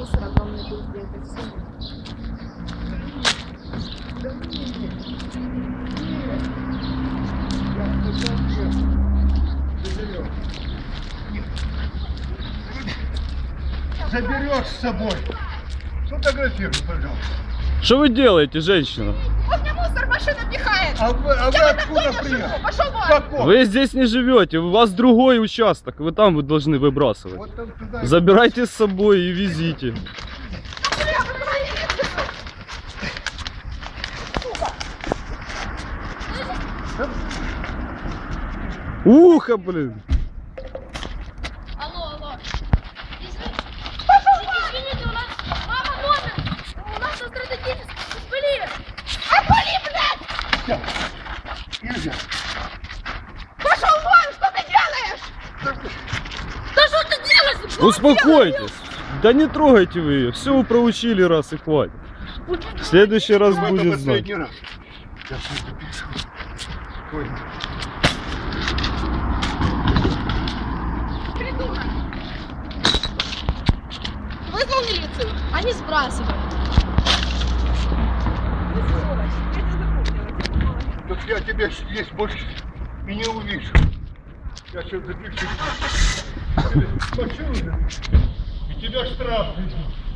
мусора там не будет где-то все. Заберешь с собой. Фотографируй, пожалуйста. Что вы делаете, женщина? Машина пихает! А вы, а вы откуда приехали? Пошел вон! Какой? Вы здесь не живете, у вас другой участок, вы там вы должны выбрасывать. Вот там туда. Забирайте с собой и везите. Ухо, блин. Нельзя. Пошел вон! Что ты делаешь? Да что ты делаешь? Успокойтесь. Да не трогайте вы ее. Все вы проучили раз и хватит. В следующий раз Это будет знать. раз. Я. Ой, Придурок! Вызвал милицию. Они сбрасывают. Я тебя здесь больше и не увижу. Я сейчас запишу. Машину запишу. И тебя штраф везут.